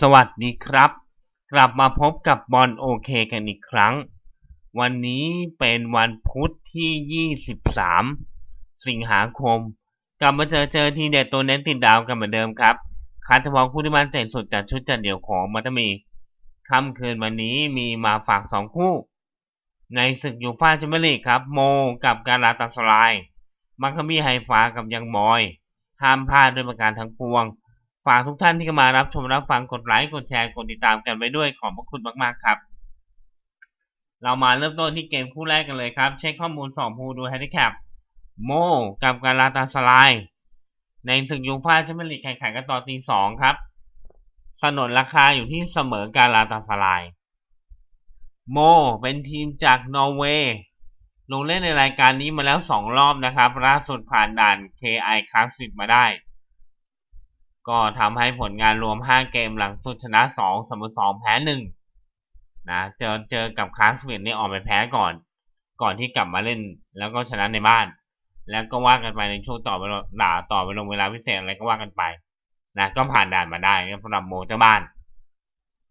สวัสดีครับ กลับมาพบกับบอลโอเคกันอีกครั้ง วันนี้เป็นวันพุธที่ 23 สิงหาคม กลับมาเจอเจอทีเด็ดตัวเน้นติดดาวกันเหมือนเดิมครับคาร์ทวองผู้ที่มันใจสุดจากชุดจัดเดี่ยวของมัตมีค่ำคืนวันนี้มีมาฝาก2คู่ ในศึกยูฟ่าแชมเปี้ยนลีกครับ โมกับการลาตาสลาย มัคคามีไฮฟ้ากับยังมอย ห้ามพลาดด้วยประการทั้งปวง ฝากทุกท่านที่เข้ามารับชมรับฟังกดไลค์กดแชร์กดติดตามกันไว้ด้วยขอบพระคุณมากๆครับ เรามาเริ่มต้นที่เกมคู่แรกกันเลยครับ เช็คข้อมูลสองผู้ดูแฮนดิแคปโมกับการลาตาสลายในศึกยูฟ่าแชมเปี้ยนลีกแข่งขันกันต่อตีสองครับสนนราคาอยู่ที่เสมอการลาตาสลาย โมเป็นทีมจากนอร์เวย์ลงเล่นในรายการนี้มาแล้ว2รอบนะครับล่าสุดผ่านด่าน KI Classic มาได้ ก็ทำให้ผลงานรวม 5 เกมหลังสุดชนะ 2 เสมอ2 แพ้ 1 นะเจอเจอกับคลาสเวียนี่ออกไปแพ้ก่อน ก่อนที่กลับมาเล่นแล้วก็ชนะในบ้าน แล้วก็ว่ากันไปในช่วงต่อไปด่าต่อไปลงเวลาพิเศษอะไรก็ว่ากันไปนะก็ผ่านด่านมาได้สำหรับโมเจ้าบ้าน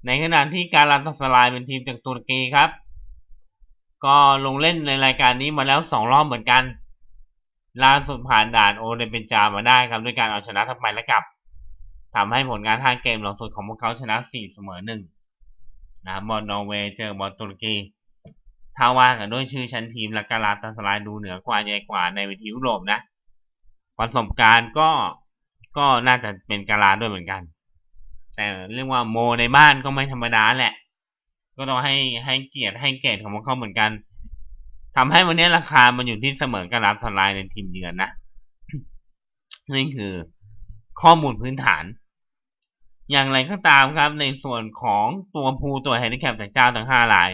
ในขณะที่การลันตสลายเป็นทีมจากตุรกีครับ ก็ลงเล่นในรายการนี้มาแล้วสองรอบเหมือนกันล่าสุดผ่านด่านโอเดเปนจามาได้ครับด้วยการเอาชนะทั้งไปและกลับ ทำให้ผลงานทางเกมหลังสุดของพวกเขาชนะ 4 เสมอหนึ่งนะบอลนอร์เวย์เจอบอลตุรกีถ้าว่ากันด้วยชื่อชั้นทีมและการาตาสลายดูเหนือกว่าใหญ่กว่าในเวทียุโรปนะ ประสบการณ์ก็ก็น่าจะเป็นการาด้วยเหมือนกัน แต่เรียกว่าโมในบ้านก็ไม่ธรรมดาแหละ ก็ต้องให้ให้เกียรติให้เกรดของพวกเขาเหมือนกันทำให้วันนี้ราคามันอยู่ที่เสมอการาทลายในทีมเยือนนะนี่คือข้อมูลพื้นฐาน อย่างไรก็ตามครับในส่วนของตัวภูตัวแฮนดิแคปจากเจ้าทั้งห้าราย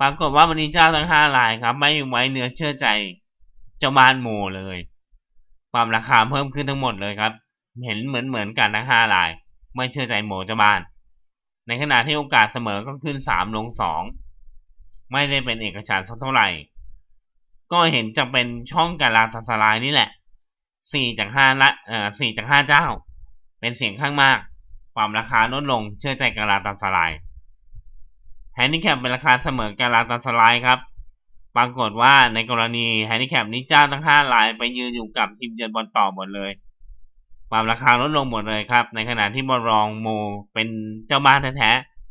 ปรากฏว่าวันนี้เจ้าทั้งห้ารายครับ ไม่ไว้เนื้อเชื่อใจเจ้าบ้านโมเลย ความราคาเพิ่มขึ้นทั้งหมดเลยครับ เห็นเหมือนเหมือนกันทั้งห้าราย ไม่เชื่อใจโมเจ้าบ้าน ในขณะที่โอกาสเสมอก็ขึ้นสามลงสองไม่ได้เป็นเอกฉันท์สักเท่าไหร่ ก็เห็นจะเป็นช่องการลาตาสลายนี่แหละสี่จากห้าละเอ่อสี่จากห้าเจ้า เป็นเสียงข้างมาก ความราคาลดลงเชื่อใจการลาตาสลายแฮนดิแคปเป็นราคาเสมอการลาตาสลายครับ ปรากฏว่าในกรณีแฮนดิแคปนี้เจ้าทั้งห้ารายไปยืนอยู่กับทีมเยือนบอลต่อหมดเลย ความราคาลดลงหมดเลยครับ ในขณะที่บอลรองโมเป็นเจ้าบ้านแท้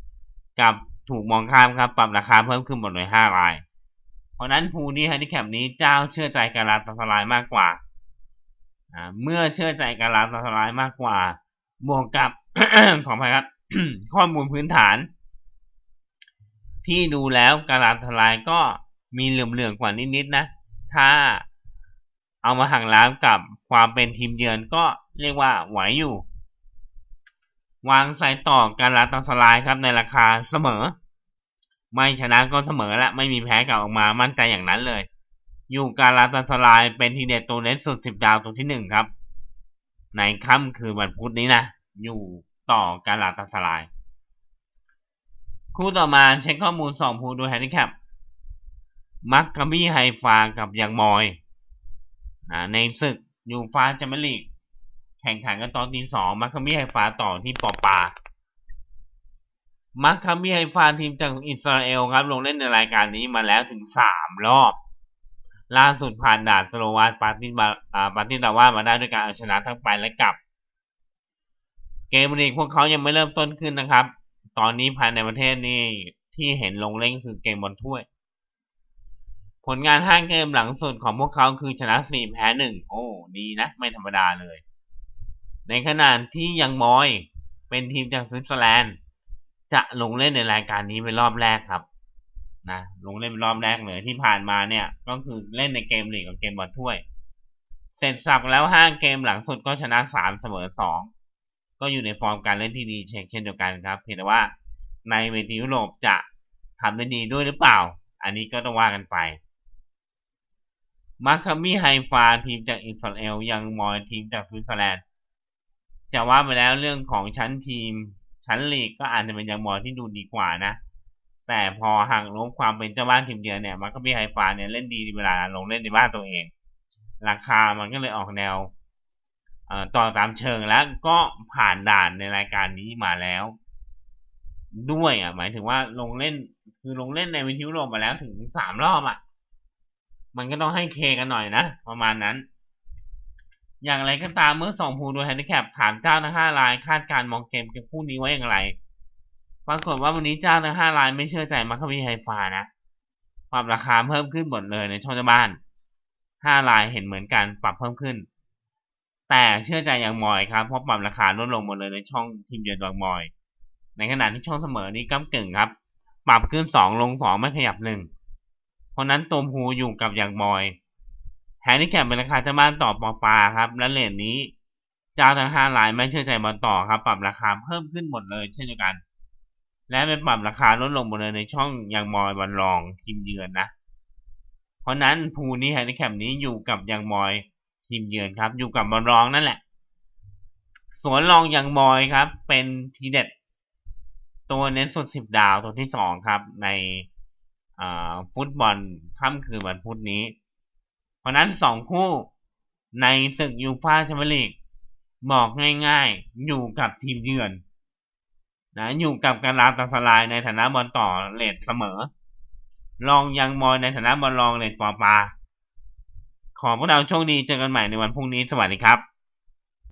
ๆกับถูกมองข้ามครับ ปรับราคาเพิ่มขึ้นหมดเลยห้าราย เพราะนั้นภูนี้แฮนดิแคปนี้เจ้าเชื่อใจการลาตาสลายมากกว่าเมื่อเชื่อใจการลาตาสลายมากกว่า บวกกับ ของพายครับ ข้อมูลพื้นฐาน ที่ดูแล้วการลาตาสลายก็มีเหลื่อมๆกว่านิดๆนะ ถ้าเอามาหักล้างกับความเป็นทีมเยือนก็เรียกว่าไหวอยู่ วางสายต่อการลาตาสลายครับในราคาเสมอ ไม่ชนะก็เสมอและไม่มีแพ้กลับออกมามั่นใจอย่างนั้นเลย อยู่การลาตาสลายเป็นทีเด็ดตัวเน็ตสุดสิบดาวตัวที่หนึ่งครับ ในค่ำคือวันพุธนี้นะ อยู่ต่อการลาตาสลาย คู่ต่อมาเช็คข้อมูลสองผู้ดูแฮนดิแคปมักกะบี้ไฮฟากับยังมอยในศึกยูฟาแชมเปี้ยนลีกแข่งขันกันตอนที่สองมักกะบี้ไฮฟาต่อที่ปอปามักกะบี้ไฮฟาทีมจากอิสราเอลครับ ลงเล่นในรายการนี้มาแล้วถึงสามรอบ ล่าสุดผ่านด่านสโลวาปาติบาปาติดาว่ามาได้ด้วยการเอาชนะทั้งไปและกลับ เกมลีกพวกเขายังไม่เริ่มต้นขึ้นนะครับ ตอนนี้ภายในประเทศนี่ที่เห็นลงเล่นคือเกมบอลถ้วย ผลงานห้าเกมหลังสุดของพวกเขาคือชนะสี่แพ้หนึ่งโอ้ดีนะ ไม่ธรรมดาเลย ในขณะที่ยังมอยเป็นทีมจากสวิตเซอร์แลนด์ จะลงเล่นในรายการนี้เป็นรอบแรกครับ นะลงเล่นรอบแรกเลยที่ผ่านมาเนี่ย ก็คือเล่นในเกมลีกกับเกมบอลถ้วย เสร็จสับแล้วห้าเกมหลังสุดก็ชนะสามเสมอสองก็อยู่ในฟอร์มการเล่นที่ดีเช่นเดียวกันครับ เพียงแต่ว่าในเวทียุโรปจะทำได้ดีด้วยหรือเปล่า อันนี้ก็ต้องว่ากันไปมาร์คามีไฮฟาทีมจากอิสราเอลยังมอยทีมจากสวิตเซอร์แลนด์จะว่าไปแล้วเรื่องของชั้นทีมชั้นลีกก็อาจจะเป็นยังมอยที่ดูดีกว่านะ แต่พอห่างลงความเป็นเจ้าบ้านทีมเยือนเนี่ยมันก็มีไฮฟาเนี่ยเล่นดีเวลาลงเล่นในบ้านตัวเอง ราคามันก็เลยออกแนวต่อตามเชิงแล้วก็ผ่านด่านในรายการนี้มาแล้ว ด้วยอะ หมายถึงว่าลงเล่นคือลงเล่นในวิทยุโรมมาแล้วถึงสามรอบอะ มันก็ต้องให้เคกันหน่อยนะ ประมาณนั้น อย่างไรก็ตามเมื่อสองภูโดยแฮนดิแคปถามเจ้าทั้งห้ารายคาดการมองเกมกับคู่นี้ไว้อย่างไร ปรากฏว่าวันนี้เจ้าทั้งห้ารายไม่เชื่อใจมัคคุวีไฮฟ้านะปรับราคาเพิ่มขึ้นหมดเลยในช่องเจ้าบ้านห้ารายเห็นเหมือนกันปรับเพิ่มขึ้น แต่เชื่อใจอย่างมอยครับเพราะปรับราคาลดลงหมดเลยในช่องทีมเยือนบางมอย ในขณะที่ช่องเสมอนี้ก้ากึ่งครับ ปรับขึ้นสองลงสองไม่ขยับหนึ่งเพราะนั้นตัวภูอยู่กับอย่างมอยแฮนดิแคปเป็นราคาเจ้าบ้านต่อปอปาครับ และเลนนี้เจ้าทั้งห้ารายไม่เชื่อใจบอลต่อครับ ปรับราคาเพิ่มขึ้นหมดเลยเช่นเดียวกัน และเป็นปรับราคาลดลงหมดเลยในช่องย่างมอยบอลรองทีมเยือนนะ เพราะนั้นภูนี้แฮนดิแคปนี้อยู่กับย่างมอยทีมเยือนครับ อยู่กับบอลรองนั่นแหละ สวนรองย่างมอยครับ เป็นทีเด็ด ตัวเน้นสุดสิบดาวตัวที่สองครับ ในฟุตบอลค่ำคืนวันพุธนี้ เพราะนั้นสองคู่ในศึกยูฟ่าแชมเปี้ยนลีกบอกง่ายๆ อยู่กับทีมเยือน นะอยู่กับการลาตาสลายในฐานะบอลต่อเลทเสมอ ลองยังมอยในฐานะบอลรองเลทปอปา ขอพวกเราโชคดีเจอกันใหม่ในวันพรุ่งนี้สวัสดีครับ